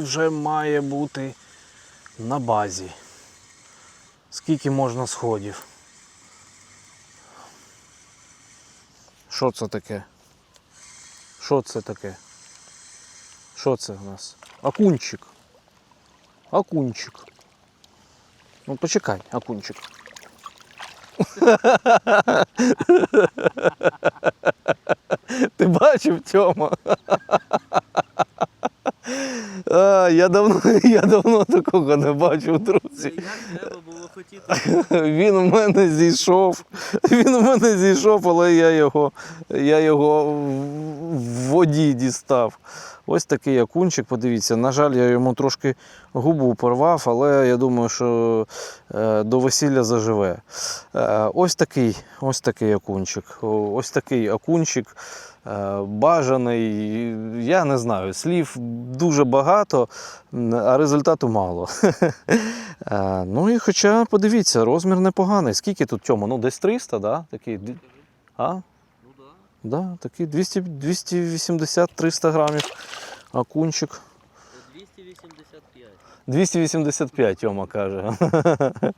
вже має бути на базі. Скільки можна сходів? Що це таке? Що це таке? Що це у нас? Акунчик. Акунчик. Ну почекай, акунчик. Ти бачив Тьома? Я давно, я давно такого не бачив, друзі. Як треба було хотіти? Він у мене зійшов. Він у мене зійшов, але я його, я його в- воді дістав. Ось такий окунчик, подивіться. На жаль, я йому трошки губу порвав, але я думаю, що е, до весілля заживе. Е, ось такий, ось такий окунчик. Ось такий окунчик. е, Бажаний, я не знаю, слів дуже багато, а результату мало. Е, Ну і хоча, подивіться, розмір непоганий. Скільки тут Тьома? Ну, десь 300, да? Такий, а? Ну да. Да, такий 280-300 грамів. Акунчик. 285. 285, Тьома каже.